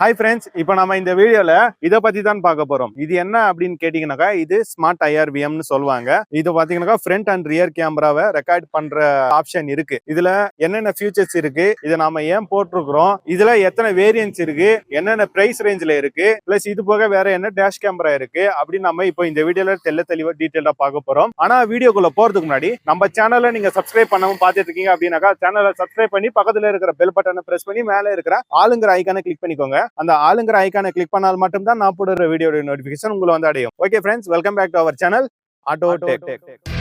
Hi friends இப்போ நம்ம இந்த வீடியோல இதை பத்தி தான் பார்க்க போறோம். இது என்ன அப்படின்னு கேட்டீங்கன்னாக்கா இது ஸ்மார்ட் ஐஆர்விஎம்னு சொல்லுவாங்க. இது பாத்தீங்கன்னாக்கா ஃப்ரண்ட் அண்ட் ரியர் கேமராவை ரெக்கார்ட் பண்ற ஆப்ஷன் இருக்கு. இதுல என்னென்ன ஃபியூச்சர்ஸ் இருக்கு இதை நாம ஏன் போட்டிருக்கிறோம் இதுல எத்தனை வேரியன்ஸ் இருக்கு என்னென்ன பிரைஸ் ரேஞ்சில் இருக்கு பிளஸ் இது போக வேற என்ன டேஷ் கேமரா இருக்கு அப்படின்னு நம்ம இப்போ இந்த வீடியோல தெல்ல தெளிவா டீட்டெயிலா பார்க்க போறோம். ஆனா வீடியோக்குள்ள போறதுக்கு முன்னாடி நம்ம சேனலை நீங்க சப்ஸ்கிரைப் பண்ணாம பார்த்துட்டு இருக்கீங்க அப்படின்னாக்கா சேனலை சப்ஸ்கிரைப் பண்ணி பக்கத்துல இருக்கிற பெல் பட்டனை பிரஸ் பண்ணி மேலே இருக்கிற ஆளுங்கிற ஐக்கானை கிளிக் பண்ணிக்கோங்க. அந்த ஆளுங்கிற ஐக்கானை கிளிக் பண்ணால் மட்டும்தான் நான் போடுற வீடியோட நோட்டிபிகேஷன் உங்களை வந்து அடையும். Okay friends welcome back to our channel Auto Tech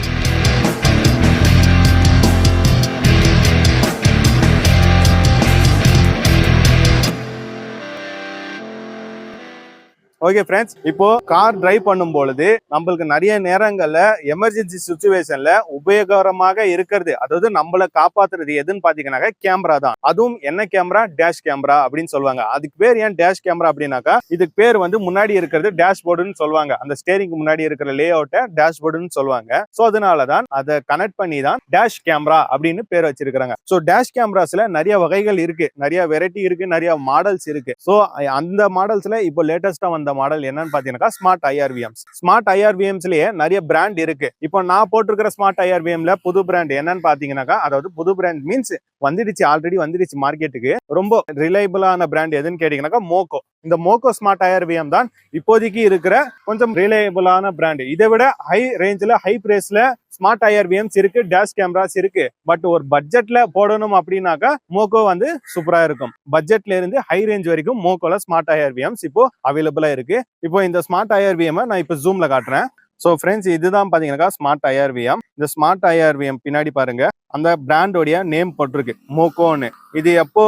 okay friends இப்போ கார் டிரைவ் பண்ணும் பொழுது நம்மளுக்கு நிறைய நேரங்கள்ல எமர்ஜென்சி சுச்சுவேஷன்ல உபயோகரமாக இருக்கிறது. அதாவது நம்மளை காப்பாத்துறது எதுன்னு பாத்தீங்கன்னாக்கா கேமரா தான். அதுவும் என்ன கேமரா டேஷ் கேமரா அப்படின்னு சொல்லுவாங்க. அதுக்கு பேர் ஏன் டேஷ் கேமரா அப்படின்னாக்கா இதுக்கு பேர் வந்து முன்னாடி இருக்கிறது டேஷ் போர்டுன்னு சொல்லுவாங்க. அந்த ஸ்டேரிங் முன்னாடி இருக்கிற லே அவுட்டை டேஷ் போர்டுன்னு சொல்லுவாங்க. ஸோ அதனால தான் அதை கனெக்ட் பண்ணி தான் டேஷ் கேமரா அப்படின்னு பேர் வச்சிருக்காங்க ஸோ டேஷ் கேமராஸ்ல நிறைய வகைகள் இருக்கு. நிறைய வெரைட்டி இருக்கு. நிறைய மாடல்ஸ் இருக்கு. ஸோ அந்த மாடல்ஸ்ல இப்போ லேட்டஸ்டா வந்த மாடல் என்னன்னு பாத்தீங்கன்னா ஸ்மார்ட் ஐஆர்விஎம்ஸ் ஸ்மார்ட் ஐஆர்விஎம்ஸ்லயே நிறைய பிராண்ட் இருக்கு. இப்போ நான் போட்டிருக்கிற ஸ்மார்ட் ஐஆர்விஎம்ல புது பிராண்ட் என்னன்னு பாத்தீங்கன்னாக்கா அதாவது புது பிராண்ட் மீன்ஸ் வந்துடுச்சு ஆல்ரெடி வந்துடுச்சு மார்க்கெட்டுக்கு ரொம்ப ரிலையபிளான பிராண்ட் எதுன்னு கேட்டீங்கன்னாக்கா மோக்கோ இந்த மோக்கோ ஸ்மார்ட் ஐஆர்விஎம் தான் இப்போதைக்கு இருக்கிற கொஞ்சம் ரிலையபிளான பிராண்ட் இதை விட ஹை ரேஞ்சில் ஹை பிரைஸ்ல ஸ்மார்ட் ஐஆர்விஎம்ஸ் இருக்கு டேஷ் கேமராஸ் இருக்கு. பட் ஒரு பட்ஜெட்ல போடணும் அப்படின்னாக்கா மோக்கோ வந்து சூப்பரா இருக்கும். பட்ஜெட்ல இருந்து ஹை ரேஞ்ச் வரைக்கும் மோக்கோல ஸ்மார்ட் ஐஆர்விஎம்ஸ் இப்போ அவைலபிளா இருக்கு. இப்போ இந்த ஸ்மார்ட் ஐஆர்விஎம் நான் இப்போ ஜூம்ல காட்டுறேன். ஸோ ஃப்ரெண்ட்ஸ் இதுதான் பாத்தீங்கன்னாக்கா ஸ்மார்ட் ஐஆர்விஎம் இந்த ஸ்மார்ட் ஐஆர்விஎம் பின்னாடி பாருங்க. அந்த பிராண்டோடைய நேம் போட்டிருக்கு மோக்கோன்னு இது எப்போ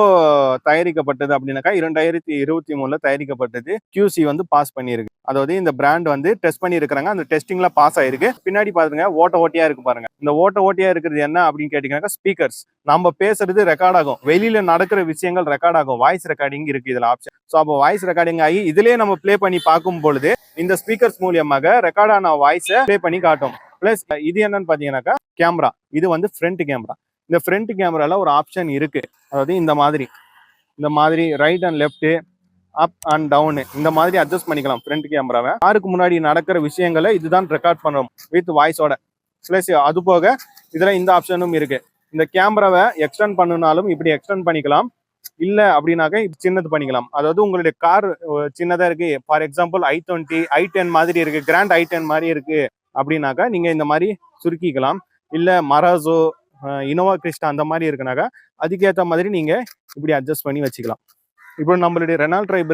தயாரிக்கப்பட்டது அப்படின்னாக்கா இரண்டாயிரத்தி இருபத்தி மூணுல தயாரிக்கப்பட்டது. கியூசி வந்து பாஸ் பண்ணியிருக்கு. அதாவது இந்த பிராண்ட் வந்து டெஸ்ட் பண்ணியிருக்கிறாங்க. அந்த டெஸ்டிங்ல பாஸ் ஆயிருக்கு. பின்னாடி பாருங்க ஓட்ட ஓட்டியா இருக்கு பாருங்க. இந்த ஓட்ட ஓட்டியா இருக்கிறது என்ன அப்படின்னு கேட்டீங்கன்னா ஸ்பீக்கர்ஸ் நம்ம பேசுறது ரெக்கார்ட் ஆகும். வெளியில நடக்கிற விஷயங்கள் ரெக்கார்ட் ஆகும். வாய்ஸ் ரெக்கார்டிங் இருக்கு இதுல ஆப்ஷன் ஸோ அப்போ வாய்ஸ் ரெக்கார்டிங் ஆகி இதுலயே நம்ம பிளே பண்ணி பார்க்கும் பொழுது இந்த ஸ்பீக்கர்ஸ் மூலியமாக ரெக்கார்ட் ஆன வாய்ஸை ப்ளே பண்ணி காட்டும். பிளஸ் இது என்னன்னு பாத்தீங்கன்னாக்கா கேமரா இது வந்து ஃப்ரண்ட் கேமரா இந்த ஃப்ரண்ட் கேமரால ஒரு ஆப்ஷன் இருக்கு. அதாவது இந்த மாதிரி. இந்த மாதிரி right and left up and down இந்த மாதிரி அட்ஜஸ்ட் பண்ணிக்கலாம் ஃப்ரண்ட் கேமராவை காருக்கு முன்னாடி நடக்கிற விஷயங்களை இதுதான் ரெக்கார்ட் பண்ணும் வித் வாய்ஸோட ப்ளஸ் அது போக இதில் இந்த ஆப்ஷனும் இருக்குது இந்த கேமராவை எக்ஸ்டெண்ட் பண்ணுனாலும் இப்படி எக்ஸ்டெண்ட் பண்ணிக்கலாம். இல்லை அப்படின்னாக்க சின்னது பண்ணிக்கலாம். அதாவது உங்களுடைய கார் சின்னதாக இருக்குது for example i twenty i ten மாதிரி இருக்குது கிராண்ட் ஐ டென் மாதிரி இருக்கு. அப்படின்னாக்கா நீங்கள் இந்த மாதிரி சுருக்கிக்கலாம். இல்லை மராசோ இனோவா கிறிஸ்டா அந்த மாதிரி இருக்குனாக்கா அதுக்கேற்ற மாதிரி நீங்கள் இப்படி அட்ஜஸ்ட் பண்ணி வச்சுக்கலாம். இப்போ நம்மளுடைய ரெனால் ட்ரைப்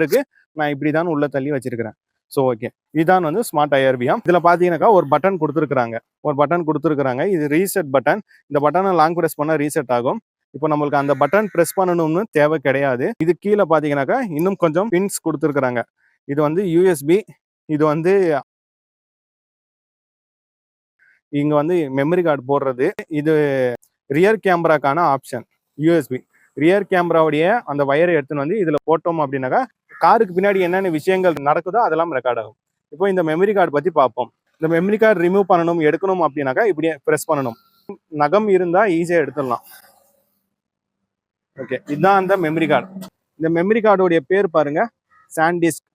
நான் இப்படி தான் உள்ள தள்ளி வச்சிருக்கிறேன். ஸோ ஓகே இதுதான் வந்து ஸ்மார்ட் ஐஆர்பிஎம் இதில் பார்த்தீங்கன்னாக்கா ஒரு பட்டன் கொடுத்துருக்குறாங்க. ஒரு பட்டன் கொடுத்துருக்குறாங்க. இது ரீசெட் பட்டன் இந்த பட்டனை லாங் ப்ரெஸ் பண்ணால் ரீசெட் ஆகும். இப்போ நம்மளுக்கு அந்த பட்டன் ப்ரெஸ் பண்ணணும்னு தேவை கிடையாது. இது கீழே பார்த்தீங்கன்னாக்கா இன்னும் கொஞ்சம் பின்ஸ் கொடுத்துருக்குறாங்க. இது வந்து யூஎஸ்பி இது வந்து இங்கே வந்து மெமரி கார்டு போடுறது. இது ரியர் கேமராக்கான ஆப்ஷன் யூஎஸ்பி ரியர் கேமராவுடைய அந்த வயரை எடுத்துன்னு வந்து இதுல போட்டோம் அப்படின்னாக்கா காருக்கு பின்னாடி என்னென்ன விஷயங்கள் நடக்குதோ அதெல்லாம் ரெக்கார்ட் ஆகும். இப்போ இந்த மெமரி கார்டு பத்தி பார்ப்போம். இந்த மெமரி கார்டு ரிமூவ் பண்ணணும் எடுக்கணும் அப்படின்னாக்கா இப்படியே ப்ரெஸ் பண்ணணும். நகம் இருந்தா ஈஸியா எடுத்துடலாம். ஓகே இதுதான் அந்த மெமரி கார்டு இந்த மெமரி கார்டோடைய பேர் பாருங்க சாண்டிஸ்க்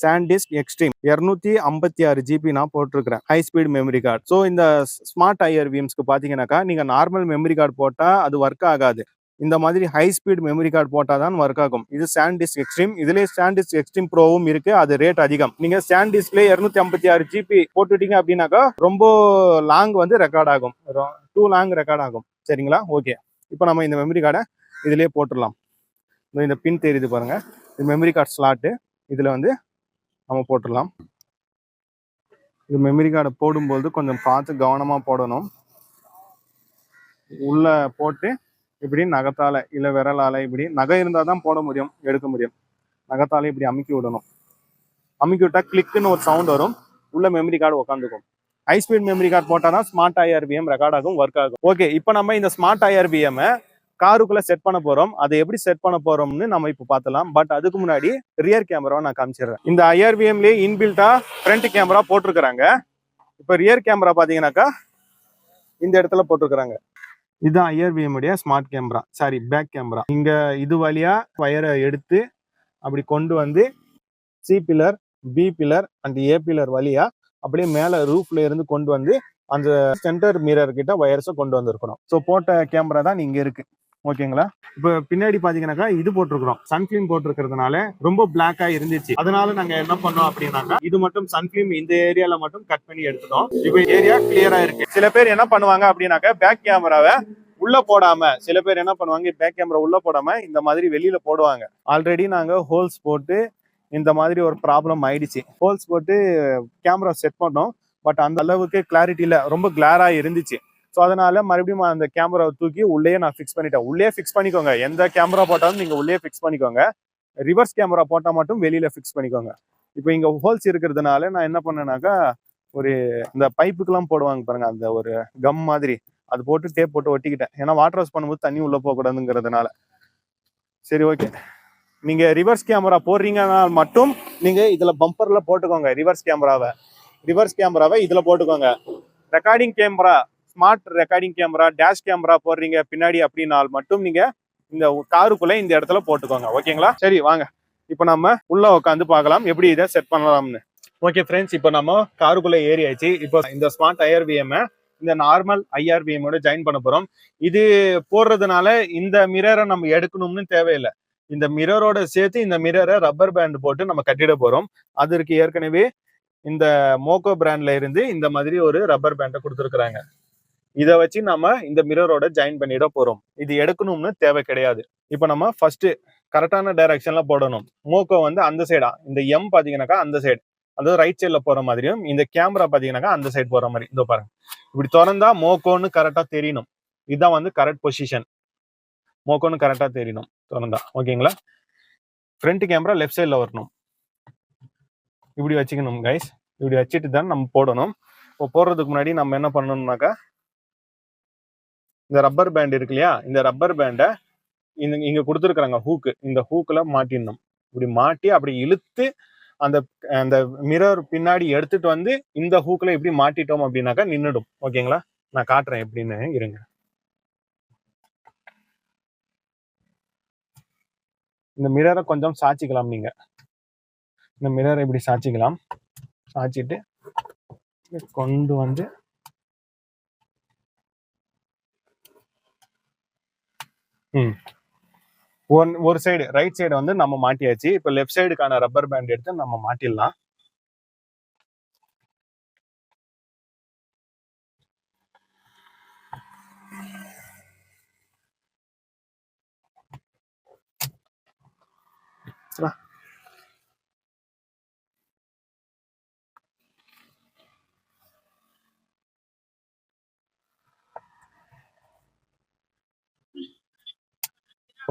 சாண்டிஸ்க் எக்ஸ்ட்ரீம் இருநூத்தி ஐம்பத்தி ஆறு ஜிபி நான் போட்டிருக்கிறேன். High speed memory card so இந்த ஸ்மார்ட் ஐஆர்விஎம்ஸ்க்கு பார்த்தீங்கன்னாக்கா நீங்கள் நார்மல் மெமரி கார்டு போட்டால் அது ஒர்க் ஆகாது. இந்த மாதிரி ஹை ஸ்பீட் மெமரி கார்டு போட்டால் தான் ஒர்க் ஆகும். இது சாண்டிஸ்க் எக்ஸ்ட்ரீம் இதுலேயே சாண்டிஸ்க் எக்ஸ்ட்ரீம் ப்ரோவும் இருக்கு. அது ரேட் அதிகம். நீங்கள் சாண்டிஸ்க்ல இரநூத்தி ஐம்பத்தி ஆறு ஜிபி போட்டுட்டீங்க அப்படின்னாக்கா ரொம்ப லாங் வந்து ரெக்கார்ட் ஆகும். டூ லாங் ரெக்கார்ட் ஆகும். சரிங்களா? ஓகே இப்போ நம்ம இந்த மெமரி கார்டை இதுலேயே போட்டுடலாம். இந்த பின் தெரியுது பாருங்கள் இது மெமரி கார்டு ஸ்லாட்டு இதில் வந்து நம்ம போட்டுடலாம். இது மெமரி கார்டை போடும்போது கொஞ்சம் பார்த்து கவனமா போடணும். உள்ள போட்டு இப்படி நகத்தால இல்ல விரலால இப்படி நகை இருந்தா தான் போட முடியும் எடுக்க முடியும். நகத்தாலே இப்படி அமுக்கி விடணும். அமுக்கி விட்டால் கிளிக்குன்னு ஒரு சவுண்ட் வரும். உள்ள மெமரி கார்டு உட்காந்துக்கும் ஹை ஸ்பீட் மெமரி கார்டு போட்டா தான் ஸ்மார்ட் ஐஆர்பிஎம் ரெக்கார்ட் ஆகும் ஒர்க் ஆகும். ஓகே இப்போ நம்ம இந்த ஸ்மார்ட் ஐஆர்பிஎம் காருக்குள்ளே செட் பண்ண போகிறோம் அதை எப்படி செட் பண்ண போகிறோம்னு நம்ம இப்போ பார்த்தலாம். பட் அதுக்கு முன்னாடி ரியர் கேமராவை நான் காமிச்சிடுறேன். இந்த ஐஆர்விஎம்லேயே இன்பில்ட்டாக ஃப்ரண்ட் கேமரா போட்டிருக்கிறாங்க. இப்போ ரியர் கேமரா பார்த்தீங்கன்னாக்கா இந்த இடத்துல போட்டிருக்கிறாங்க. இதுதான் ஐஆர்விஎம்முடைய smart camera sorry back camera இங்கே இது வழியாக வயரை எடுத்து அப்படி கொண்டு வந்து C pillar B pillar and A pillar வழியாக அப்படியே மேலே ரூஃப்ல இருந்து கொண்டு வந்து அந்த சென்டர் மிரர் கிட்ட வயர்ஸை கொண்டு வந்திருக்கணும். ஸோ போட்ட கேமரா தான் இங்கே இருக்குது ஓகேங்களா? இப்போ பின்னாடி பாத்தீங்கன்னாக்கா இது போட்டிருக்கிறோம். சன்ஃபிலிம் போட்டிருக்கிறதுனால ரொம்ப பிளாக்கா இருந்துச்சு. அதனால நாங்க என்ன பண்ணோம் அப்படின்னாக்கா இது மட்டும் சன்ஃபிலிம் இந்த ஏரியால மட்டும் கட் பண்ணி எடுத்துட்டோம். இப்போ ஏரியா கிளியரா இருக்கு. சில பேர் என்ன பண்ணுவாங்க அப்படின்னாக்கா பேக் கேமராவை உள்ள போடாம சில பேர் என்ன பண்ணுவாங்க பேக் கேமரா உள்ள போடாம இந்த மாதிரி வெளியில போடுவாங்க. ஆல்ரெடி நாங்க ஹோல்ஸ் போட்டு இந்த மாதிரி ஒரு ப்ராப்ளம் ஆயிடுச்சு. ஹோல்ஸ் போட்டு கேமரா செட் பண்ணோம். பட் அந்த அளவுக்கு கிளாரிட்டியில ரொம்ப கிளாரா இருந்துச்சு. ஸோ அதனால மறுபடியும் அந்த கேமராவை தூக்கி உள்ளேயே நான் ஃபிக்ஸ் பண்ணிட்டேன். உள்ளே ஃபிக்ஸ் பண்ணிக்கோங்க. எந்த கேமரா போட்டாலும் நீங்கள் உள்ளே ஃபிக்ஸ் பண்ணிக்கோங்க. ரிவர்ஸ் கேமரா போட்டால் மட்டும் வெளியில் ஃபிக்ஸ் பண்ணிக்கோங்க. இப்போ இங்கே ஹோல்ஸ் இருக்கிறதுனால நான் என்ன பண்ணேனாக்கா ஒரு இந்த பைப்புக்கெல்லாம் போடுவாங்க பாருங்க அந்த ஒரு கம் மாதிரி. அது போட்டு டேப் போட்டு ஒட்டிக்கிட்டேன். ஏன்னா வாட்டர் வாஷ் பண்ணும்போது தண்ணி உள்ளே போகக்கூடாதுங்கிறதுனால. சரி ஓகே நீங்கள் ரிவர்ஸ் கேமரா போடுறீங்கன்னா மட்டும் நீங்கள் இதில் பம்பரில் போட்டுக்கோங்க ரிவர்ஸ் கேமராவை ரிவர்ஸ் கேமராவை இதில் போட்டுக்கோங்க. Recording camera smart recording camera dash camera போடுறீங்க பின்னாடி அப்படின்னால் மட்டும் நீங்க இந்த காருக்குள்ள இந்த இடத்துல போட்டுக்கோங்க. ஓகேங்களா சரி வாங்க. இப்போ நம்ம உள்ள உட்காந்து பார்க்கலாம். எப்படி இதை செட் பண்ணலாம்னு. ஓகே ஃப்ரெண்ட்ஸ் இப்போ நம்ம காருக்குள்ள ஏறியாச்சு. இப்போ இந்த ஸ்மார்ட் ஐஆர்விஎம் இந்த நார்மல் ஐஆர்விஎம்மோட ஜாயின் பண்ண போறோம். இது போடுறதுனால இந்த மிரரை நம்ம எடுக்கணும்னு தேவையில்லை. இந்த மிரரோட சேர்த்து இந்த மிரரை ரப்பர் பேண்ட் போட்டு நம்ம கட்டிட போறோம். அதற்கு ஏற்கனவே இந்த மோகோ பிராண்ட்ல இருந்து இந்த மாதிரி ஒரு ரப்பர் பேண்டை கொடுத்துருக்குறாங்க. இதை வச்சு நம்ம இந்த மிரரோட ஜாயின் பண்ணிட போறோம். இது எடுக்கணும்னு தேவை கிடையாது. இப்போ நம்ம ஃபர்ஸ்ட் கரெக்டான டைரக்ஷன்ல போடணும். மோக்கோ வந்து அந்த சைடா இந்த எம் பாத்தீங்கன்னாக்கா அந்த சைடு அதாவது ரைட் சைட்ல போற மாதிரியும் இந்த கேமரா பாத்தீங்கன்னாக்கா அந்த சைடு போற மாதிரி. இதோ பாருங்க. இப்படி திறந்தா மோக்கோன்னு கரெக்டா தெரியணும் இதுதான் வந்து கரெக்ட் பொசிஷன் மோக்கோன்னு கரெக்டா தெரியணும் திறந்தா. ஓகேங்களா? ஃப்ரண்ட் கேமரா லெஃப்ட் சைட்ல வரணும். இப்படி வச்சுக்கணும் கைஸ் இப்படி வச்சுட்டு தான் நம்ம போடணும். இப்போ போடுறதுக்கு முன்னாடி நம்ம என்ன பண்ணணும்னாக்கா இந்த ரப்பர் பேண்ட் இருக்கு இல்லையா? இந்த ரப்பர் பேண்டை இந்த இங்க கொடுத்துருக்குறாங்க ஹூக்கு இந்த ஹூக்கில் மாட்டிடணும். இப்படி மாட்டி அப்படி இழுத்து அந்த அந்த மிரர் பின்னாடி எடுத்துட்டு வந்து இந்த ஹூக்கில் எப்படி மாட்டிட்டோம் அப்படின்னாக்கா நின்றுடும் ஓகேங்களா? நான் காட்டுறேன் எப்படின்னு. இருங்க. இந்த மிரரை கொஞ்சம் சாச்சிக்கலாம் நீங்க. இந்த மிரரை இப்படி சாய்ச்சிக்கலாம். சாச்சிட்டு கொண்டு வந்து ஒன் ஒரு சைடு ரைட் சைடு வந்து நம்ம மாட்டியாச்சு. இப்போ லெஃப்ட் சைடுக்கான ரப்பர் பேண்ட் எடுத்து நம்ம மாட்டிடலாம்.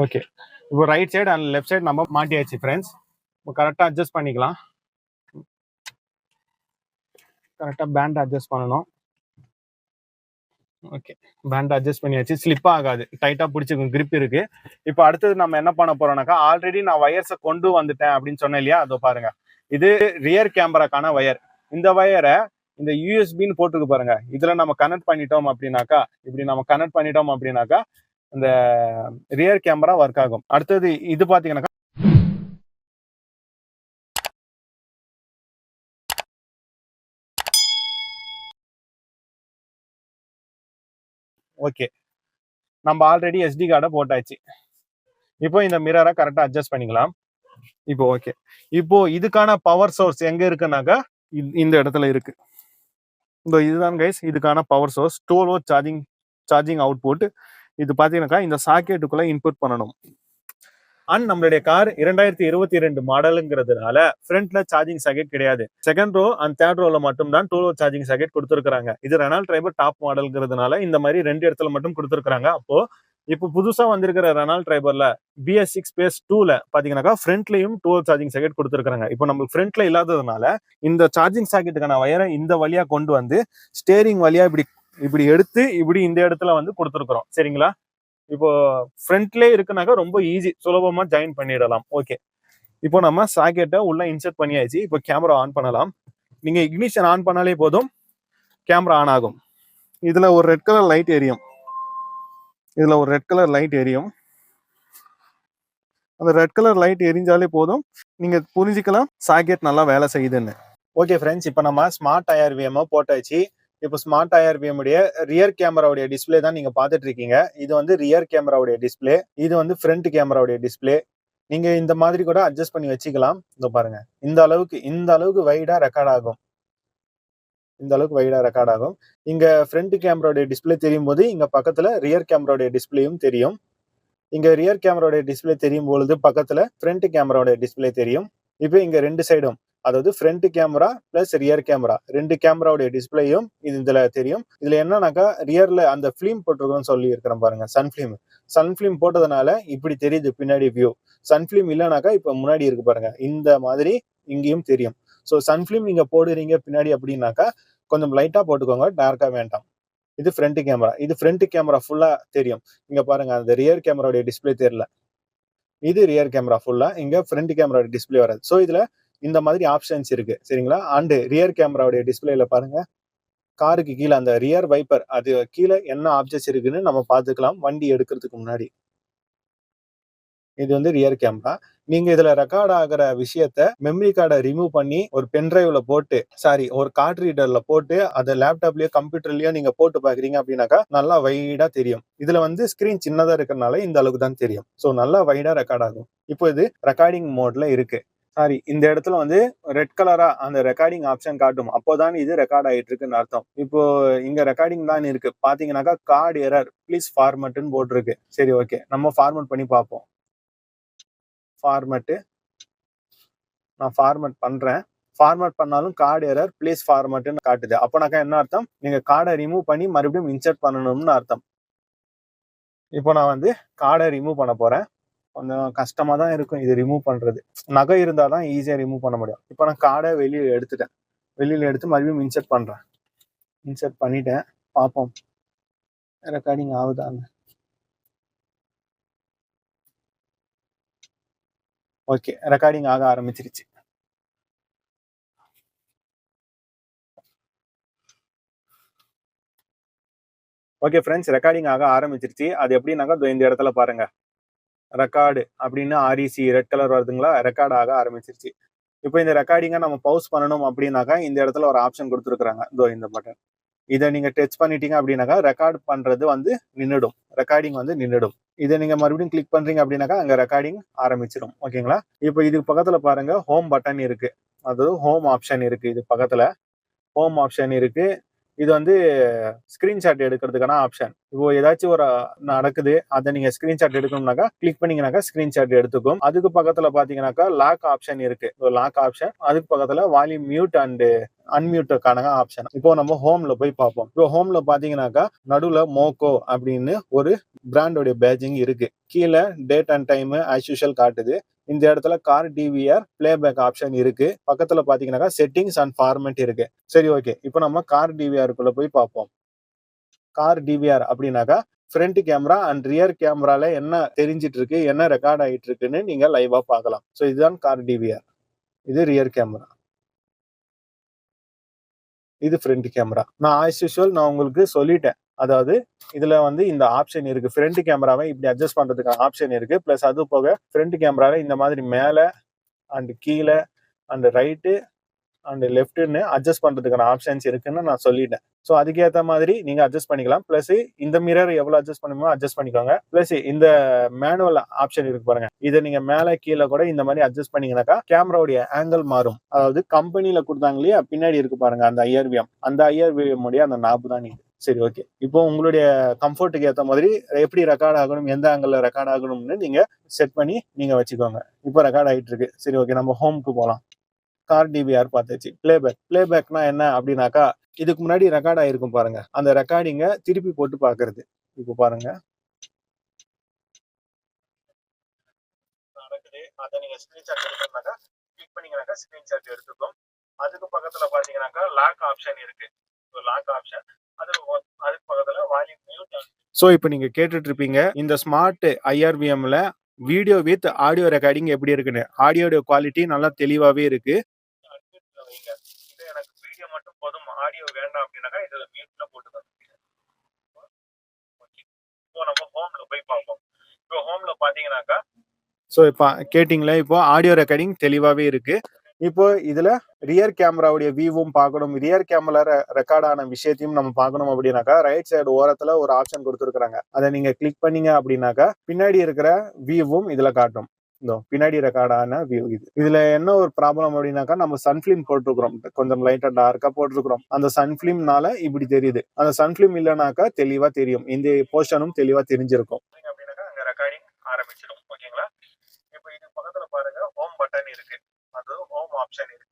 ஓகே இப்போ right side and left side நம்ம மாட்டியாச்சு ஃப்ரெண்ட்ஸ் இப்போ கரெக்டாக அட்ஜஸ்ட் பண்ணிக்கலாம். கரெக்டாக பேண்ட் அட்ஜஸ்ட் பண்ணணும். ஓகே பேண்ட் அட்ஜஸ்ட் பண்ணியாச்சு. ஸ்லிப் ஆகாது. டைட்டாக பிடிச்சிக்கும் கிரிப் இருக்கு. இப்போ அடுத்தது நம்ம என்ன பண்ண போறோம்னாக்கா ஆல்ரெடி நான் வயர்ஸை கொண்டு வந்துட்டேன் அப்படின்னு சொன்னேன் இல்லையா? அதோ பாருங்க. இது ரியர் கேமராக்கான வயர் இந்த வயரை இந்த யூஎஸ்பின்னு போட்டுக்கு பாருங்க. இதுல நம்ம கனெக்ட் பண்ணிட்டோம் அப்படின்னாக்கா இப்படி நம்ம கனெக்ட் பண்ணிட்டோம் அப்படின்னாக்கா இந்த ரியர் கேமரா ஒர்க் ஆகும். அடுத்தது இது பாத்தீங்கன்னாக்கா ஓகே நம்ம ஆல்ரெடி எஸ்டி கார்டை போட்டாச்சு. இப்போ இந்த மிரரை கரெக்டாக அட்ஜஸ்ட் பண்ணிக்கலாம். இப்போ ஓகே இப்போ இதுக்கான பவர் சோர்ஸ் எங்க இருக்குனாக்கா இந்த- இந்த இடத்துல இருக்கு. இந்த இதுதான் கைஸ் இதுக்கான பவர் சோர்ஸ் டோலோ சார்ஜிங் சார்ஜிங் அவுட்புட் இது பாத்தீங்கன்னாக்கா இந்த சாக்கெட்டுக்குள்ள இன்புட் பண்ணணும். அண்ட் நம்மளுடைய கார் இரண்டாயிரத்தி இருபத்தி ரெண்டு மாடலுங்கிறதுனால ஃப்ரண்ட்ல சார்ஜிங் சாக்கெட் கிடையாது. செகண்ட் ரோ அண்ட் தேர்ட் ரோல மட்டும் தான் டூ ரோ சார்ஜிங் சாக்கெட் கொடுத்துருக்காங்க இது ரெனால் டிரைவர் டாப் மாடல்ங்கிறதுனால இந்த மாதிரி ரெண்டு இடத்துல மட்டும் கொடுத்துருக்காங்க அப்போ இப்போ புதுசா வந்திருக்கிற ரெனால் டிரைவர்ல பிஎஸ் சிக்ஸ் பேஸ் டூல பாத்தீங்கன்னாக்கா ஃப்ரண்ட்லயும் டூ சார்ஜிங் சாக்கெட் கொடுத்துருக்காங்க இப்போ நம்மளுக்கு ஃப்ரண்ட்ல இல்லாததுனால இந்த சார்ஜிங் சாக்கெட்டுக்கான வயரை இந்த வழியா கொண்டு வந்து ஸ்டேரிங் வழியா இப்படி இப்படி எடுத்து இப்படி இந்த இடத்துல வந்து கொடுத்துருக்குறோம். சரிங்களா? இப்போ ஃப்ரண்ட்லேயே இருக்குனாக்கா ரொம்ப ஈஸி சுலபமாக ஜாயின் பண்ணிடலாம். ஓகே இப்போ நம்ம சாக்கெட்டை உள்ளே இன்சர்ட் பண்ணியாச்சு. இப்போ கேமரா ஆன் பண்ணலாம். நீங்கள் இக்னிஷன் ஆன் பண்ணாலே போதும். கேமரா ஆன் ஆகும். இதில் ஒரு ரெட் கலர் லைட் எரியும். இதில் ஒரு ரெட் கலர் லைட் எரியும். அந்த ரெட் கலர் லைட் எரிஞ்சாலே போதும். நீங்கள் புரிஞ்சுக்கலாம் சாக்கெட் நல்லா வேலை செய்யுதுன்னு. ஓகே ஃப்ரெண்ட்ஸ் இப்போ நம்ம ஸ்மார்ட் ஐஆர்விஎம்மை போட்டாச்சு. இப்போ ஸ்மார்ட் ஐஆர்விஎம் ரியர் கேமராவுடைய டிஸ்ப்ளே தான் நீங்க பார்த்துட்டு இருக்கீங்க இது வந்து ரியர் கேமராவுடைய டிஸ்ப்ளே இது வந்து ஃப்ரண்ட் கேமராவுடைய டிஸ்ப்ளே நீங்க இந்த மாதிரி கூட அட்ஜஸ்ட் பண்ணி வச்சுக்கலாம். இதோ பாருங்க. இந்த அளவுக்கு இந்த அளவுக்கு வைடா ரெக்கார்ட் ஆகும். இந்த அளவுக்கு வைடா ரெக்கார்ட் ஆகும். இங்க ஃப்ரண்ட் கேமராவுடைய டிஸ்ப்ளே தெரியும் போது இங்க பக்கத்துல ரியர் கேமராவுடைய டிஸ்ப்ளேயும் தெரியும். இங்க ரியர் கேமராவுடைய டிஸ்ப்ளே தெரியும் பொழுது பக்கத்துல ஃப்ரண்ட் கேமராவுடைய டிஸ்ப்ளே தெரியும். இப்போ இங்க ரெண்டு சைடும் அதாவது front camera plus rear camera ரெண்டு கேமராவுடைய டிஸ்பிளேயும் இது இதுல தெரியும். இதுல என்னன்னாக்கா ரியர்ல அந்த ஃபிலிம் போட்டிருக்கோம்னு சொல்லி இருக்கிறேன் பாருங்க சன் ஃபிலிம் சன் ஃபிலிம் போட்டதுனால இப்படி தெரியுது பின்னாடி வியூ சன் ஃபிலிம் இல்லைனாக்கா இப்போ முன்னாடி இருக்கு பாருங்க இந்த மாதிரி இங்கேயும் தெரியும். ஸோ சன் ஃபிலிம் நீங்க போடுறீங்க பின்னாடி அப்படின்னாக்கா கொஞ்சம் லைட்டா போட்டுக்கோங்க டார்க்கா வேண்டாம். இது ஃப்ரண்ட் கேமரா இது ஃப்ரண்ட் கேமரா ஃபுல்லா தெரியும். இங்க பாருங்க அந்த ரியர் கேமராவுடைய டிஸ்பிளே தெரியல. இது ரியர் கேமரா ஃபுல்லா இங்க ஃப்ரண்ட் கேமராவுடைய டிஸ்பிளே வராது. ஸோ இதுல இந்த மாதிரி ஆப்ஷன்ஸ் இருக்கு. சரிங்களா? அண்டு ரியர் கேமராவுடைய டிஸ்பிளேல பாருங்க. காருக்கு கீழே அந்த ரியர் வைப்பர் அது கீழே என்ன ஆப்ஜெக்ட்ஸ் இருக்குன்னு நம்ம பார்த்துக்கலாம். வண்டி எடுக்கிறதுக்கு முன்னாடி. இது வந்து ரியர் கேமரா நீங்க இதுல ரெக்கார்ட் ஆகிற விஷயத்த மெமரி கார்டை ரிமூவ் பண்ணி ஒரு பென்டிரைவ்ல போட்டு சாரி ஒரு கார்ட் ரீடர்ல போட்டு அதை லேப்டாப்லயோ கம்ப்யூட்டர்லயோ நீங்க போட்டு பாக்குறீங்க அப்படின்னாக்கா நல்லா வைடா தெரியும். இதுல வந்து ஸ்கிரீன் சின்னதா இருக்கிறனால இந்த அளவுக்கு தான் தெரியும். ஸோ நல்லா வைடா ரெக்கார்ட் ஆகும். இப்போ இது ரெக்கார்டிங் மோட்ல இருக்கு. சாரி இந்த இடத்துல வந்து ரெட் கலரா அந்த ரெக்கார்டிங் ஆப்ஷன் காட்டும். அப்போதான் இது ரெக்கார்ட் ஆயிட்டு இருக்குன்னு அர்த்தம். இப்போ இங்க ரெக்கார்டிங் தான் இருக்கு. பாத்தீங்கன்னாக்கா கார்டு எரர் ப்ளீஸ் ஃபார்மட்னு போட்டிருக்கு. சரி ஓகே நம்ம ஃபார்மட் பண்ணி பார்ப்போம். ஃபார்மட்டு நான் ஃபார்மட் பண்றேன். ஃபார்மட் பண்ணாலும் கார்டு எரர் ப்ளீஸ் ஃபார்மட்னு காட்டுது. அப்போனாக்கா என்ன அர்த்தம்? நீங்க கார்டை ரிமூவ் பண்ணி மறுபடியும் இன்சர்ட் பண்ணணும்னு அர்த்தம். இப்போ நான் வந்து கார்டை ரிமூவ் பண்ண போறேன். கொஞ்சம் கஷ்டமா தான் இருக்கும் இது ரிமூவ் பண்றது. நகை இருந்தால் தான் ஈஸியாக ரிமூவ் பண்ண முடியும். இப்போ நான் கார்டை வெளியில் எடுத்துட்டேன். வெளியில் எடுத்து மறுபடியும் இன்சர்ட் பண்ணுறேன் இன்சர்ட் பண்ணிட்டேன். பார்ப்போம். ரெக்கார்டிங் ஆகுதாங்க ஓகே ரெக்கார்டிங் ஆக ஆரம்பிச்சிருச்சு. ஓகே ஃப்ரெண்ட்ஸ் ரெக்கார்டிங் ஆக ஆரம்பிச்சிருச்சு. அது எப்படின்னாக்கா இந்த இடத்துல பாருங்க. ரெக்கார்டு அப்படின்னு ஆர்இசி ரெட் கலர் வருதுங்களா? ரெக்கார்ட் ஆக ஆரம்பிச்சிருச்சு. இப்போ இந்த ரெக்கார்டிங்கை நம்ம பவுஸ் பண்ணணும் அப்படின்னாக்கா இந்த இடத்துல ஒரு ஆப்ஷன் கொடுத்துருக்குறாங்க. இதோ இந்த பட்டன் இதை நீங்கள் டச் பண்ணிட்டீங்க அப்படின்னாக்கா ரெக்கார்ட் பண்ணுறது வந்து நின்றுடும் ரெக்கார்டிங் வந்து நின்றுடும் இதை நீங்கள் மறுபடியும் கிளிக் பண்ணுறீங்க அப்படின்னாக்கா அங்கே ரெக்கார்டிங் ஆரம்பிச்சிடும் ஓகேங்களா? இப்போ இதுக்கு பக்கத்தில் பாருங்க ஹோம் பட்டன் இருக்கு. அதாவது ஹோம் ஆப்ஷன் இருக்கு. இது பக்கத்தில் ஹோம் ஆப்ஷன் இருக்கு. இது வந்து ஸ்கிரீன்ஷாட் எடுக்கிறதுக்கான ஆப்ஷன் இப்போ ஏதாச்சும் ஒரு நடக்குது அதை நீங்க ஸ்கிரீன்ஷாட் எடுக்கணும்னாக்கா கிளிக் பண்ணீங்கன்னாக்கா ஸ்கிரீன்ஷாட் எடுத்துக்கும். அதுக்கு பக்கத்துல பாத்தீங்கன்னாக்கா லாக் ஆப்ஷன் இருக்கு. லாக் ஆப்ஷன் அதுக்கு பக்கத்துல வால்யூம் மியூட் அண்ட் அன்மியூட்டுக்கான ஆப்ஷன் இப்போ நம்ம ஹோம்ல போய் பார்ப்போம். இப்போ ஹோம்ல பாத்தீங்கன்னாக்கா நடுவுல மோகோ அப்படின்னு ஒரு பிராண்டோடைய பேஜிங் இருக்கு. கீழே date and time as usual காட்டுது. இந்த இடத்துல கார் டிவிஆர் பிளேபேக் ஆப்ஷன் இருக்கு. பக்கத்துல பாத்தீங்கன்னாக்கா செட்டிங்ஸ் அண்ட் ஃபார்மெட் இருக்கு. சரி ஓகே இப்போ நம்ம கார் டிவிஆருக்குள்ள போய் பார்ப்போம். கார் டிவிஆர் அப்படின்னாக்கா ஃப்ரண்ட் கேமரா அண்ட் ரியர் கேமரால என்ன தெரிஞ்சிட்டு இருக்கு என்ன ரெக்கார்ட் ஆகிட்டு இருக்குன்னு நீங்க லைவா பார்க்கலாம். ஸோ இதுதான் கார் டிவிஆர் இது ரியர் கேமரா இது ஃப்ரண்ட் கேமரா நான் ஆஸ் யூஷுவல் நான் உங்களுக்கு சொல்லிட்டேன். அதாவது இதுல வந்து இந்த ஆப்ஷன் இருக்கு. ஃப்ரண்ட் கேமராவை இப்படி அட்ஜஸ்ட் பண்றதுக்கான ஆப்ஷன் இருக்கு. பிளஸ் அது போக ஃப்ரண்ட் கேமரால இந்த மாதிரி மேல அண்ட் கீழே அண்ட் ரைட்டு அண்ட் லெஃப்ட்னு அட்ஜஸ்ட் பண்றதுக்கான ஆப்ஷன்ஸ் இருக்குன்னு நான் சொல்லிட்டேன். ஸோ அதுக்கேற்ற மாதிரி நீங்க அட்ஜஸ்ட் பண்ணிக்கலாம். பிளஸ் இந்த மிரர் எவ்வளோ அட்ஜஸ்ட் பண்ணுமோ அட்ஜஸ்ட் பண்ணிக்கோங்க. பிளஸ் இந்த மேனுவல் ஆப்ஷன் இருக்கு பாருங்க. இதை நீங்க மேலே கீழே கூட இந்த மாதிரி அட்ஜஸ்ட் பண்ணீங்கன்னாக்கா கேமராவுடைய ஆங்கிள் மாறும். அதாவது கம்பெனியில் கொடுத்தாங்க இல்லையா? பின்னாடி இருக்கு பாருங்க அந்த ஐஆர்விஎம் அந்த ஐஆர்விஎம் உடைய அந்த நாப்பு தான் நீங்க சரி ஓகே இப்போ உங்களுடைய கம்ஃபர்ட்டுக்கு ஏற்ற மாதிரி எப்படி ரெக்கார்ட் ஆகணும் எந்த ஆங்கிள் ரெக்கார்ட் ஆகணும்னு நீங்க செட் பண்ணி நீங்க வச்சுக்கோங்க. இப்போ ரெக்கார்ட் ஆயிட்டு இருக்கு. சரி ஓகே நம்ம ஹோம்க்கு போகலாம் கார் டிபிஆர் பார்த்தாச்சு. பிளேபேக் பிளேபேக்னா என்ன அப்படின்னாக்கா இதுக்கு முன்னாடி ரெக்கார்ட் ஆகிருக்கும் பாருங்க. அந்த ரெக்கார்டிங்க திருப்பி போட்டு பார்க்கறது. இப்போ பாருங்க. அதை நீங்க ஸ்கிரீன்ஷாட் எடுக்கணும்னாக்கா கிளிக் பண்ணீங்கன்னாக்கா ஸ்கிரீன்ஷாட் எடுத்துக்கும். அதுக்கு பக்கத்துல பாத்தீங்கன்னாக்கா லாக் ஆப்ஷன் இருக்கு. லாக் ஆப்ஷன் ஸோ இப்போ நீங்க கேட்டுட்டு இருப்பீங்க இந்த ஸ்மார்ட் ஐஆர்விஎம்ல வீடியோ வித் ஆடியோ ரெக்கார்டிங் எப்படி இருக்குன்னு? ஆடியோட குவாலிட்டி நல்லா தெளிவாவே இருக்கு. இது எனக்கு வீடியோ மட்டும் போதும். ஆடியோ வேண்டாம் அப்படின்னாக்கா இதுல மியூட்ல போட்டு இப்போ நம்ம ஹோம்ல போய் பார்ப்போம். இப்போ ஹோம்ல பாத்தீங்கன்னாக்கா ஸோ இப்போ கேட்டிங்களே? இப்போ ஆடியோ ரெக்கார்டிங் தெளிவாகவே இருக்கு. இப்போ இதுல ரியர் கேமராவுடைய வியூவும் பார்க்கணும். ரியர் கேமரா ரெக்கார்ட் ஆன விஷயத்தையும் நம்ம பார்க்கணும் அப்படின்னாக்கா ரைட் சைடு ஓரத்துல ஒரு ஆப்ஷன் கொடுத்துருக்காங்க அதை நீங்க கிளிக் பண்ணீங்க அப்படின்னாக்கா பின்னாடி இருக்கிற வியூவும் இதுல காட்டும். இந்த பின்னாடி ரெக்கார்டான வியூ இது. இதுல என்ன ஒரு ப்ராப்ளம் அப்படின்னாக்கா நம்ம சன்ஃபிலிம் போட்டிருக்கிறோம். கொஞ்சம் லைட்டா டார்க்கா போட்டிருக்கிறோம். அந்த சன்ஃபிலிம்னால இப்படி தெரியுது. அந்த சன்ஃபிலிம் இல்லைனாக்கா தெளிவா தெரியும். இந்த போர்ஷனும் தெளிவா தெரிஞ்சிருக்கும். அப்படின்னாக்கா ரெக்கார்டிங் ஆரம்பிச்சிடும். ஓகேங்களா? இப்போ இது பக்கத்துல பாருங்க. ஹோம் பட்டன் இருக்கு. ஆப்ஷன் இருக்கு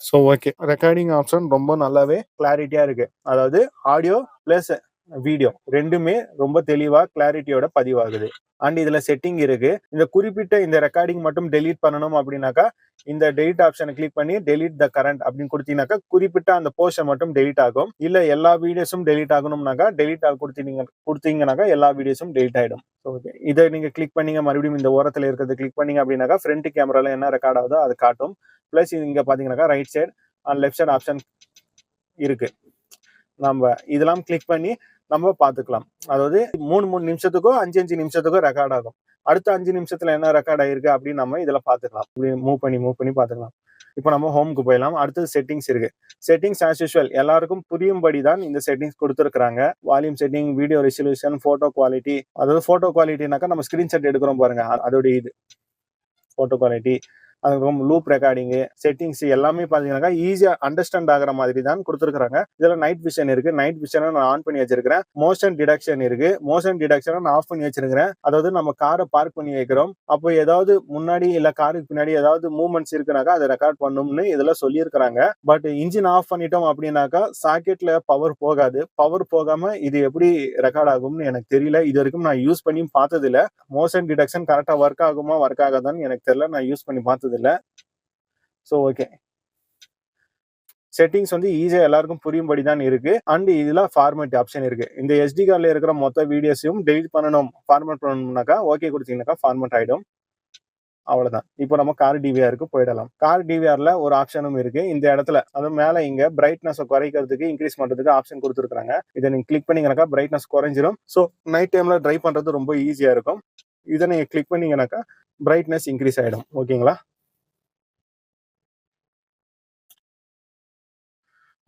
ஸோ ஓகே ரெக்கார்டிங் ஆப்ஷன் ரொம்ப நல்லாவே கிளாரிட்டியா இருக்கு. அதாவது ஆடியோ பிளஸ் வீடியோ ரெண்டுமே ரொம்ப தெளிவா கிளாரிட்டியோட பதிவாகுது. அண்ட் இதுல செட்டிங் இருக்கு. இந்த குறிப்பிட்ட இந்த ரெக்கார்டிங் மட்டும் டெலீட் பண்ணணும் அப்படின்னாக்கா இந்த டெலிட் ஆப்ஷனை கிளிக் பண்ணி டெலிட் த கரண்ட் அப்படின்னு கொடுத்தீங்கன்னாக்கா குறிப்பிட்ட அந்த போர்ஷன் மட்டும் டெலிட் ஆகும். இல்ல எல்லா வீடியோஸும் டெலிட் ஆகணும்னாக்கா டெலிட் ஆக கொடுத்தீங்க கொடுத்தீங்கன்னாக்கா எல்லா வீடியோஸும் டெலிட் ஆயிடும். ஓகே இதை நீங்க கிளிக் பண்ணீங்க மறுபடியும் இந்த ஓரத்துல இருக்கிறது கிளிக் பண்ணீங்க அப்படின்னாக்கா ஃப்ரண்ட் கேமரால என்ன ரெக்கார்ட் ஆகுதோ அது காட்டும். பிளஸ் இங்க பாத்தீங்கன்னாக்கா right side and left side option இருக்கு. நம்ம இதெல்லாம் கிளிக் பண்ணி நம்ம பார்த்துக்கலாம். அதாவது மூணு மூணு நிமிஷத்துக்கோ அஞ்சு அஞ்சு நிமிஷத்துக்கோ ரெக்கார்ட் ஆகும். அடுத்த அஞ்சு நிமிஷத்துல என்ன ரெக்கார்ட் ஆயிருக்கு அப்படின்னு நம்ம இதில் பார்த்துக்கலாம். இப்படி மூவ் பண்ணி மூவ் பண்ணி பார்த்துக்கலாம். இப்போ நம்ம ஹோம்க்கு போயிடலாம். அடுத்தது செட்டிங்ஸ் இருக்கு. செட்டிங்ஸ் ஆஸ் யூஸ்வல் எல்லாருக்கும் புரியும்படி தான் இந்த செட்டிங்ஸ் கொடுத்துருக்காங்க volume setting video resolution photo quality அதாவது ஃபோட்டோ குவாலிட்டினாக்கா நம்ம ஸ்கிரீன்ஷாட் எடுக்கிறோம் பாருங்க. அதோடைய அதோட இது. ஃபோட்டோ குவாலிட்டி அதுக்கப்புறம் லூப் ரெக்கார்டிங்கு செட்டிங்ஸ் எல்லாமே பார்த்தீங்கன்னாக்கா ஈஸியாக அண்டர்ஸ்டாண்ட் ஆகிற மாதிரி தான் கொடுத்துருக்காங்க இதில் நைட் விஷன் இருக்கு. நைட் விஷனை நான் ஆன் பண்ணி வச்சிருக்கிறேன். மோஷன் டிடக்ஷன் இருக்கு. மோஷன் டிடக்ஷனை நான் ஆஃப் பண்ணி வச்சிருக்கிறேன். அதாவது நம்ம காரை பார்க் பண்ணி வைக்கிறோம். அப்போ ஏதாவது முன்னாடி இல்லை காருக்கு பின்னாடி ஏதாவது மூவ்மெண்ட்ஸ் இருக்குனாக்கா அதை ரெக்கார்ட் பண்ணும்னு இதில் சொல்லியிருக்கிறாங்க. பட் இன்ஜின் ஆஃப் பண்ணிட்டோம் அப்படின்னாக்கா சாக்கெட்ல பவர் போகாது. பவர் போகாம இது எப்படி ரெக்கார்ட் ஆகும்னு எனக்கு தெரியல. இது வரைக்கும் நான் யூஸ் பண்ணி பார்த்ததில்ல. மோஷன் டிடக்ஷன் கரெக்டா ஒர்க் ஆகுமா ஒர்க் ஆகாதான்னு எனக்கு தெரியல. நான் யூஸ் பண்ணி பார்த்தது இல்ல ஸோ ஓகே செட்டிங்ஸ் வந்து ஈஸியாக எல்லாருக்கும் புரியும்படி தான் இருக்கு. அண்ட் இதில் ஃபார்மேட் ஆப்ஷன் இருக்கு. இந்த எஸ்டி கார்டில் இருக்கிற மொத்த வீடியோஸையும் டெலிட் பண்ணணும். ஃபார்மேட் பண்ணணும்னாக்கா ஓகே கொடுத்தீங்கன்னாக்கா ஃபார்மேட் ஆயிடும். அவ்வளோதான் இப்போ நம்ம கார் டிவிஆருக்கு போயிடலாம். கார் டிவிஆரில் ஒரு ஆப்ஷனும் இருக்கு. இந்த இடத்துல. அது மேலே இங்க பிரைட்னஸை குறைக்கிறதுக்கு இன்க்ரீஸ் பண்ணுறதுக்கு ஆப்ஷன் கொடுத்துருக்காங்க இதை நீங்கள் கிளிக் பண்ணீங்கன்னாக்கா பிரைட்னஸ் குறைஞ்சிரும். ஸோ நைட் டைமில் ட்ரைவ் பண்ணுறது ரொம்ப ஈஸியாக இருக்கும். இதை நீங்கள் கிளிக் பண்ணீங்கன்னாக்கா பிரைட்னஸ் இன்க்ரீஸ் ஆகிடும் ஓகேங்களா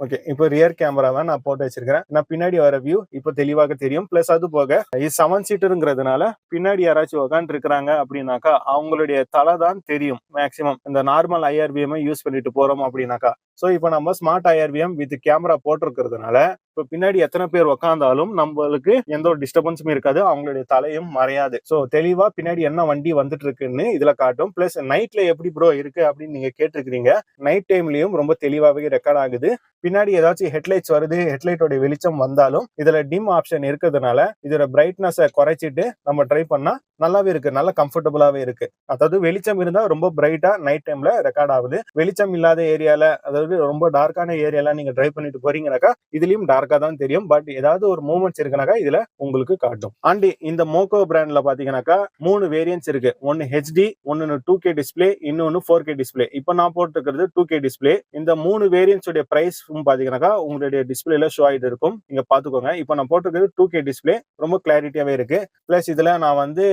ஓகே இப்போ ரியர் கேமராவை நான் போட்டு வச்சிருக்கிறேன். நான் பின்னாடி வர வியூ இப்போ தெளிவாக தெரியும். பிளஸ் அது போக இது செவன் சீட்டருங்கிறதுனால பின்னாடி யாராச்சும் உக்காந்து இருக்கிறாங்க அப்படின்னாக்கா அவங்களுடைய தலை தான் தெரியும் மேக்சிமம் இந்த நார்மல் ஐஆர்பிஎம் யூஸ் பண்ணிட்டு போறோம் அப்படின்னாக்கா ஸோ இப்போ நம்ம ஸ்மார்ட் ஐஆர்பிஎம் வித் கேமரா போட்டிருக்கிறதுனால இப்போ பின்னாடி எத்தனை பேர் உக்காந்தாலும் நம்மளுக்கு எந்த ஒரு டிஸ்டர்பன்ஸும் இருக்காது. அவங்களுடைய தலையும் மறையாது. ஸோ தெளிவாக பின்னாடி என்ன வண்டி வந்துட்டு இருக்குன்னு இதில் காட்டும். ப்ளஸ் நைட்ல எப்படி ப்ரோ இருக்கு அப்படின்னு நீங்கள் கேட்டிருக்கிறீங்க. நைட் டைம்லையும் ரொம்ப தெளிவாகவே ரெக்கார்ட் ஆகுது. பின்னாடி ஏதாச்சும் ஹெட்லைட்ஸ் வருது ஹெட்லைட்டோட வெளிச்சம் வந்தாலும் இதில் டிம் ஆப்ஷன் இருக்கிறதுனால இதோட பிரைட்னஸை குறைச்சிட்டு நம்ம ட்ரை பண்ணால் நல்லாவே இருக்கு. நல்லா கம்ஃபர்டபுளாவே இருக்கு. அதாவது வெளிச்சம் இருந்தா ரொம்ப பிரைட்டா நைட் டைம்ல ரெக்கார்ட் ஆகுது. வெளிச்சம் இல்லாத ஏரியால அதாவது ரொம்ப டார்க்கான ஏரியால நீங்க டிரைவ் பண்ணிட்டு போறீங்கனாக்கா இதுலயும் டார்க்கா தான் தெரியும். பட் ஏதாவது ஒரு மூவ்மெண்ட்ஸ் இருக்குனாக்கா இதுல உங்களுக்கு காட்டும். அண்ட் இந்த மோகோ பிராண்ட்ல பாத்தீங்கன்னாக்கா மூணு வேரியன்ஸ் இருக்கு. ஒன்னு ஹெச்டி ஒன்னு டூ கே டிஸ்பிளே இன்னொன்னு ஃபோர் கே டிஸ்பிளே இப்போ நான் போட்டுருக்கிறது டூ கே டிஸ்பிளே இந்த மூணு வேரியன்ஸ் உடைய பிரைஸ் பாத்தீங்கன்னாக்கா உங்களுடைய டிஸ்பிளேல ஷோ ஆயிட்டு இருக்கும். நீங்க பாத்துக்கோங்க. இப்போ நான் போட்டிருக்கிறது டூ கே டிஸ்பிளே ரொம்ப கிளாரிட்டியாவே இருக்கு. பிளஸ் இதுல நான் வந்து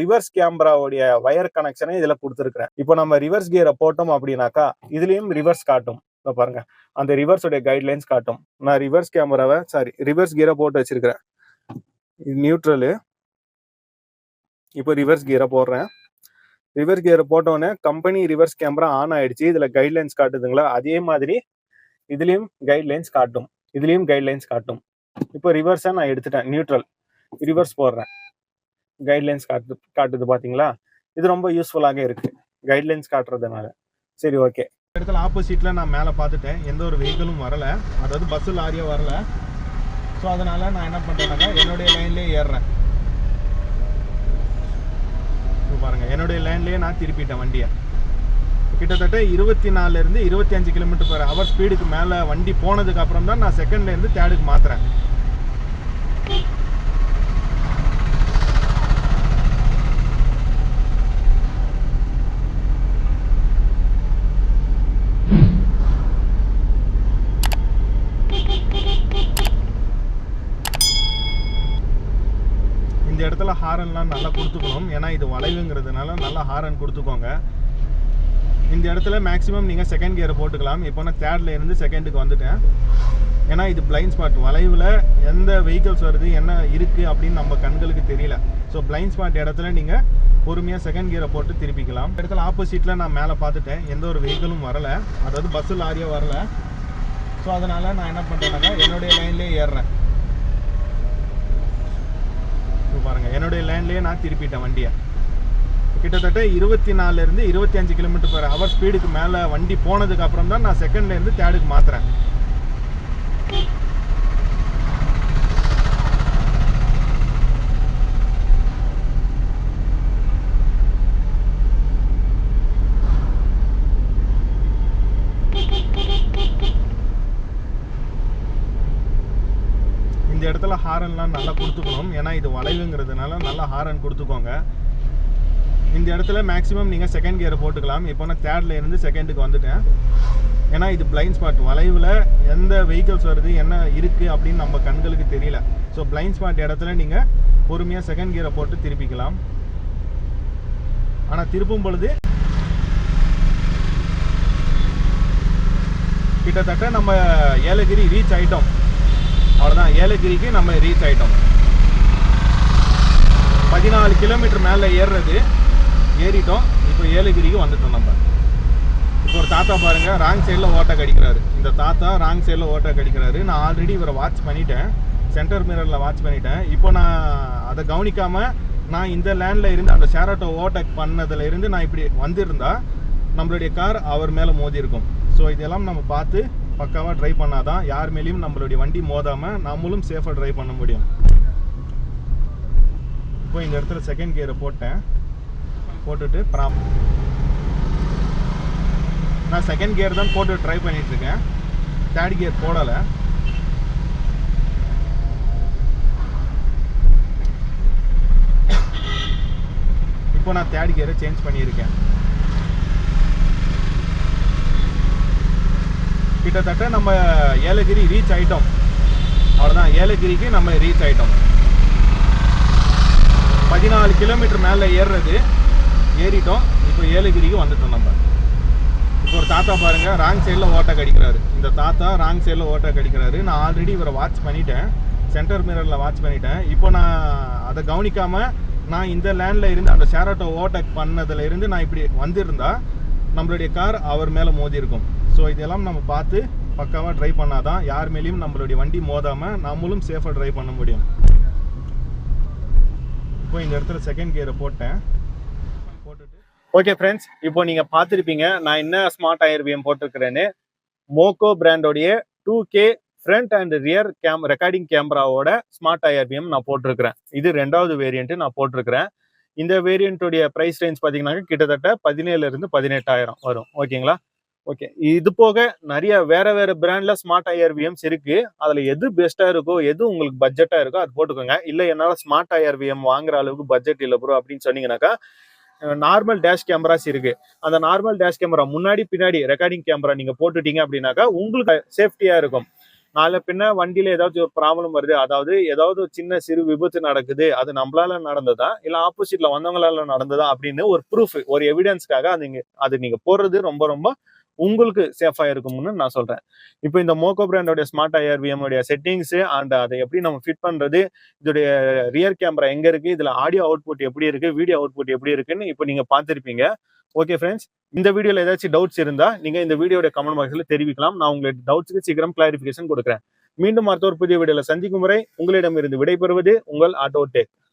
ரிவர்ஸ் கேமராவுடைய வயர் கனெக்ஷனை இதுல கொடுத்துருக்குறேன். இப்போ நம்ம ரிவர்ஸ் கியரை போட்டோம் அப்படின்னாக்கா இதுலயும் ரிவர்ஸ் காட்டும். இப்போ பாருங்க. அந்த ரிவர்ஸோட கைட்லைன்ஸ் காட்டும். நான் ரிவர்ஸ் கேமராவை சாரி ரிவர்ஸ் கியரை போட்டு வச்சிருக்கிறேன். இது நியூட்ரலு இப்போ ரிவர்ஸ் கியரை போடுறேன். ரிவர்ஸ் கியரை போட்டோன்னே கம்பெனி ரிவர்ஸ் கேமரா ஆன் ஆயிடுச்சு. இதுல கைட்லைன்ஸ் காட்டுதுங்களா? அதே மாதிரி இதுலயும் கைட்லைன்ஸ் காட்டும். இதுலயும் கைட்லைன்ஸ் காட்டும். இப்போ ரிவர்ஸை நான் எடுத்துட்டேன். நியூட்ரல் ரிவர்ஸ் போடுறேன். கைட்லைன்ஸ் காட்டு காட்டுது பார்த்தீங்களா இது ரொம்ப யூஸ்ஃபுல்லாக இருக்கு. கைட்லைன்ஸ் காட்டுறதுனால. சரி ஓகே இடத்துல ஆப்போசிட்டில் நான் மேலே பார்த்துட்டேன் எந்த ஒரு வெஹிக்கிளும் வரல. அதாவது பஸ்ஸு லாரியாக வரல. ஸோ அதனால் நான் என்ன பண்ணுறேன்னா என்னுடைய லைன்லேயே ஏறுறேன். இப்போ பாருங்க. என்னுடைய லைன்லேயே நான் திருப்பிட்டேன் வண்டியை. கிட்டத்தட்ட இருபத்தி நாலுலேருந்து இருபத்தி அஞ்சு கிலோமீட்டர் பர் ஹவர் ஸ்பீடுக்கு மேலே வண்டி போனதுக்கு அப்புறம் தான் நான் செகண்ட்லேருந்து தேர்டுக்கு மாத்துறேன் இந்த இடத்துல ஹாரன்லாம் நல்லா கொடுத்துக்கணும். ஏன்னா இது வளைவுங்கிறதுனால நல்லா ஹாரன் கொடுத்துக்கோங்க. இந்த இடத்துல மேக்ஸிமம் நீங்கள் செகண்ட் கியரை போட்டுக்கலாம். இப்போ நான் தேர்டில் இருந்து செகண்டுக்கு வந்துட்டேன். ஏன்னா இது பிளைண்ட் ஸ்பாட் வளைவில் எந்த வெஹிக்கிள்ஸ் வருது என்ன இருக்குது அப்படின்னு நம்ம கண்களுக்கு தெரியல. ஸோ பிளைண்ட் ஸ்பாட் இடத்துல நீங்கள் பொறுமையாக செகண்ட் கியரை போட்டு திருப்பிக்கலாம். இடத்துல ஆப்போசிட்டில் நான் மேலே பார்த்துட்டேன். எந்த ஒரு வெஹிக்கிளும் வரல. அதாவது பஸ்ஸு லாரியாக வரல. ஸோ அதனால் நான் என்ன பண்ணுறேன்னாக்கா என்னுடைய லைன்லேயே ஏறுறேன் இப்போ பாருங்கள் என்னுடைய லைன்லேயே நான் திருப்பிட்டேன் வண்டியை. கிட்டத்தட்ட இருபத்தி நாலுலேருந்து இருபத்தி அஞ்சு கிலோமீட்டர் பர் ஹவர் ஸ்பீடுக்கு மேலே வண்டி போனதுக்கு அப்புறம் தான் நான் செகண்ட்லேருந்து தேர்டுக்கு மாற்றுறேன் இந்த இடத்துல ஹாரன்லாம் நல்லா கொடுத்துக்கணும். ஏன்னா இது வளைவுங்கிறதுனால நல்லா ஹாரன் கொடுத்துக்கோங்க. இந்த இடத்துல மேக்ஸிமம் நீங்கள் செகண்ட் கியரை போட்டுக்கலாம். இப்போ நான் தேர்டில் இருந்து செகண்டுக்கு வந்துட்டேன். ஏன்னா இது பிளைண்ட் ஸ்பாட் வளைவில் எந்த வெஹிக்கிள்ஸ் வருது என்ன இருக்குது அப்படின்னு நம்ம கண்களுக்கு தெரியல. ஸோ பிளைண்ட் ஸ்பாட் இடத்துல நீங்கள் பொறுமையாக செகண்ட் கியரை போட்டு திருப்பிக்கலாம். ஆனால் திருப்பும் பொழுது கிட்டத்தட்ட நம்ம ஏலகிரி ரீச் ஆகிட்டோம் அவ்வளோதான் ஏலகிரிக்கு நம்ம ரீச் ஆகிட்டோம் பதினாலு கிலோமீட்டர் மேலே ஏறுறது. ஏறிட்டோம். இப்போ ஏலகிரிக்கு வந்துட்டோம் நம்ம. இப்போ ஒரு தாத்தா பாருங்கள் ராங் சைடில் ஓட்டை கடிக்கிறாரு. இந்த தாத்தா ராங் சைடில் ஓட்டை கடிக்கிறாரு. நான் ஆல்ரெடி இவரை வாட்ச் பண்ணிட்டேன். சென்டர் மிரரில் வாட்ச் பண்ணிட்டேன். இப்போ நான் அதை கவனிக்காமல் நான் இந்த லேண்டில் இருந்து அந்த ஷேராட்டோ ஓவர்டேக் பண்ணதில் இருந்து நான் இப்படி வந்திருந்தா நம்மளுடைய கார் அவர் மேலே மோதி இருக்கும் ஸோ இதெல்லாம் நம்ம பார்த்து பக்காவாக ட்ரைவ் பண்ணாதான் யார் மேலேயும் நம்மளுடைய வண்டி மோதாமல் நம்மளும் சேஃபாக ட்ரைவ் பண்ண முடியும். இப்போ இந்த இடத்துல செகண்ட் கியரை போட்டேன். போட்டுட்டு ப்ராப் நான் செகண்ட் கியர் தான் போட்டு ட்ரை பண்ணிகிட்ருக்கேன் தேர்ட் கியர் போடலை. இப்போ நான் தேர்ட் கியரை சேஞ்ச் பண்ணியிருக்கேன். கிட்டத்தட்ட நம்ம ஏலகிரி ரீச் ஆயிட்டோம். அவ்வளோதான் ஏலகிரிக்கு நம்ம ரீச் ஆயிட்டோம். பதினாலு கிலோமீட்டர் மேலே ஏறுறது. ஏறிட்டோம். இப்போ ஏலகிரிக்கு வந்துட்டோம் நம்ம. இப்போ ஒரு தாத்தா பாருங்க ராங் சைடில் ஓட்டை கடிக்கிறாரு. இந்த தாத்தா ராங் சைடில் ஓட்டை கடிக்கிறாரு. நான் ஆல்ரெடி இவரை வாட்ச் பண்ணிட்டேன். சென்டர் மிரரில் வாட்ச் பண்ணிட்டேன். இப்போ நான் அதை கவனிக்காமல் நான் இந்த லேண்டில் இருந்து அந்த ஷேரோட்டோ ஓட்டை பண்ணதுலேருந்து நான் இப்படி வந்திருந்தா நம்மளுடைய கார் அவர் மேலே மோதி இருக்கும் ஸோ இதெல்லாம் நம்ம பார்த்து பக்காவாக ட்ரைவ் பண்ணாதான் யார் மேலேயும் நம்மளுடைய வண்டி மோதாமல் நம்மளும் சேஃபாக ட்ரைவ் பண்ண முடியும். இப்போ இந்த இடத்துல செகண்ட் கியரை போட்டேன். போட்டுட்டு. ஓகே ஃப்ரெண்ட்ஸ் இப்போ நீங்கள் பார்த்துருப்பீங்க நான் என்ன ஸ்மார்ட் ஐஆர்பிஎம் போட்டிருக்கிறேன்னு. மோக்கோ பிராண்டோடைய two K front and rear cam recording கேமராவோட ஸ்மார்ட் ஐஆர்பிஎம் நான் போட்டிருக்கிறேன். இது ரெண்டாவது வேரியண்ட்டு நான் போட்டிருக்கிறேன். இந்த வேரியண்ட்டுடைய ப்ரைஸ் ரேஞ்ச் பார்த்தீங்கன்னா கிட்டத்தட்ட பதினேழுல இருந்து பதினெட்டாயிரம் வரும். ஓகேங்களா ஓகே இது போக நிறைய வேற வேற பிராண்ட்ல ஸ்மார்ட் ஐஆர்விஎம்ஸ் இருக்கு. அதுல எது பெஸ்டா இருக்கோ எது உங்களுக்கு பட்ஜெட்டா இருக்கோ அது போட்டுக்கோங்க. இல்ல என்னால ஸ்மார்ட் ஐஆர்விஎம் வாங்குற அளவுக்கு பட்ஜெட் இல்ல ப்ரோ அப்படின்னு சொன்னீங்கன்னாக்கா நார்மல் டேஷ் கேமராஸ் இருக்கு. அந்த நார்மல் டேஷ் கேமரா முன்னாடி பின்னாடி ரெக்கார்டிங் கேமரா நீங்க போட்டுட்டீங்க அப்படின்னாக்கா உங்களுக்கு சேஃப்டியா இருக்கும். நாளை பின்ன வண்டியில ஏதாவது ஒரு ப்ராப்ளம் வருது அதாவது ஏதாவது சின்ன சிறு விபத்து நடக்குது அது நம்மளால நடந்ததா? இல்ல ஆப்போசிட்ல வந்தவங்களால நடந்ததா? அப்படின்னு ஒரு ப்ரூஃப் ஒரு எவிடன்ஸ்க்காக அது நீங்க அது நீங்க போடுறது ரொம்ப ரொம்ப உங்களுக்கு சேஃபாக இருக்கும்னு நான் சொல்கிறேன் இப்போ இந்த மோகோ பிராண்டோட ஸ்மார்ட் ஐஆர்விஎம் உடைய செட்டிங்ஸு அண்ட் அதை எப்படி நம்ம ஃபிட் பண்ணுறது இதோடைய ரியர் கேமரா எங்கே இருக்குது இதில் ஆடியோ அவுட்புட் எப்படி இருக்குது வீடியோ அவுட்புட் எப்படி இருக்குன்னு இப்போ நீங்க பார்த்துருப்பீங்க. ஓகே ஃப்ரெண்ட்ஸ் இந்த வீடியோவில் ஏதாச்சும் டவுட்ஸ் இருந்தா நீங்கள் இந்த வீடியோட கமெண்ட் பாக்ஸில் தெரிவிக்கலாம். நான் உங்களுக்கு டவுட்ஸ்க்கு சீக்கிரம் கிளாரிஃபிகேஷன் கொடுக்குறேன். மீண்டும் அடுத்த ஒரு புதிய வீடியோவில் சந்திக்கும் முறை உங்களிடமிருந்து விடைபெறுவது உங்கள் ஆட்டோ டேக்